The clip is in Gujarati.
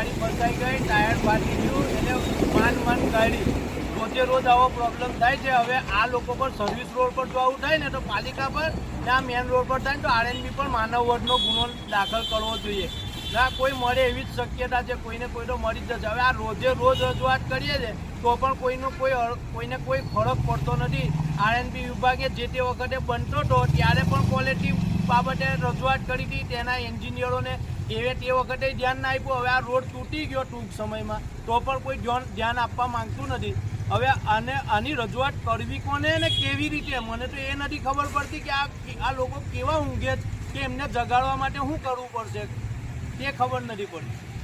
ગાડી ફસાઈ ગઈ, ટાયર ફાટી ગયું, એટલે માન માન ગાડી. રોજે રોજ આવો પ્રોબ્લેમ થાય છે. હવે આ લોકો પર સર્વિસ રોડ પર જો આવું થાય ને, તો પાલિકા પર ને આ મેન રોડ પર થાય ને, તો આરએનબી પર માનવ વડનો ગુનો દાખલ કરવો જોઈએ. ના, કોઈ મળે એવી જ શક્યતા છે, કોઈને કોઈ તો મળી જશે. હવે આ રોજે રોજ રજૂઆત કરીએ છીએ, તો પણ કોઈનો કોઈ કોઈને કોઈ ફરક પડતો નથી. આરએનબી વિભાગે જે તે વખતે બનતો હતો ત્યારે પણ ક્વોલિટી બાબતે રજૂઆત કરી હતી, તેના એન્જિનિયરોને એવે તે વખતે ધ્યાન ના આપ્યું. હવે આ રોડ તૂટી ગયો ટૂંક સમયમાં, તો પણ કોઈ ધ્યાન આપવા માંગતું નથી. હવે આને, આની રજૂઆત કરવી કોને ને કેવી રીતે? મને તો એ નથી ખબર પડતી કે આ આ લોકો કેવા ઊંઘે કે એમને જગાડવા માટે શું કરવું પડશે? તે ખબર નથી પડતી